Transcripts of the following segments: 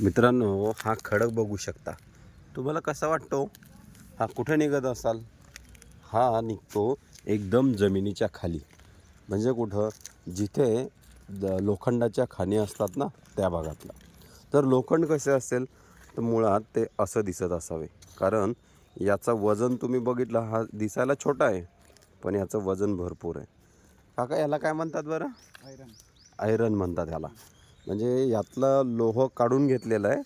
मित्रांनो हा खडक बघू शकता. तुम्हाला कसा वाटतो? हा कुठे निघत असाल? हा निघतो एकदम जमिनीच्या खाली. म्हणजे कुठं? जिथे द लोखंडाच्या खाणी असतात ना त्या भागातला. तर लोखंड कसे असेल? तर मुळात ते असं दिसत असावे. कारण याचं वजन तुम्ही बघितलं हा दिसायला छोटा आहे पण याचं वजन भरपूर आहे. काका याला काय म्हणतात बरं? आयरन. आयरन म्हणतात ह्याला म्हणजे यातला लोह काढून घेतलेला आहे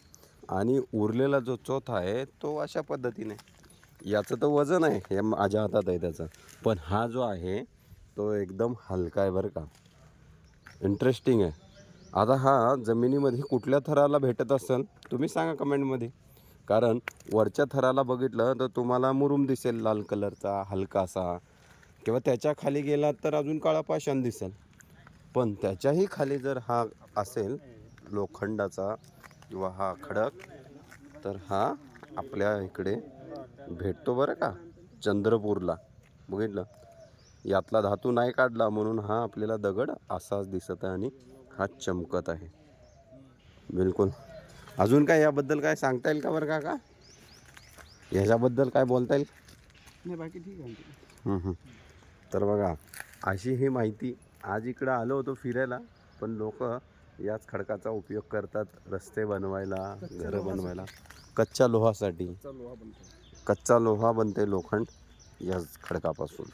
आणि उरलेला जो चोथ आहे तो अशा पद्धतीने. याचं तर वजन आहे हे माझ्या हातात आहे त्याचं. पण हा जो आहे तो एकदम हलका आहे बरं का. इंटरेस्टिंग आहे. आता हा जमिनीमध्ये कुठल्या थराला भेटत असेल तुम्ही सांगा कमेंटमध्ये. कारण वरच्या थराला बघितलं तर तुम्हाला मुरुम दिसेल लाल कलरचा हलकासा. किंवा त्याच्याखाली गेलात तर अजून काळा पाषाण दिसेल. पण त्याच्याही खाली जर हा असेल लोखंडाचा किंवा हा खडक तर हा आपल्या इकडे भेटतो बरं का चंद्रपूरला. बघितलं? यातला धातू नाही काढला म्हणून हा आपल्याला दगड असाच दिसत आहे आणि हा चमकत आहे. बिलकुल. अजून काय याबद्दल काय सांगता येईल का बरं का का ह्याच्याबद्दल काय बोलता येईल? नाही बाकी ठीक आहे. हं, हं. तर बघा अशी ही माहिती आज इकडं आलो होतो फिरायला पण लोक याच खडकाचा उपयोग करतात रस्ते बनवायला घरं बनवायला. कच्च्या लोहासाठी. चा लोहा बनतो. कच्चा लोहा बनते लोखंड याच खडकापासून.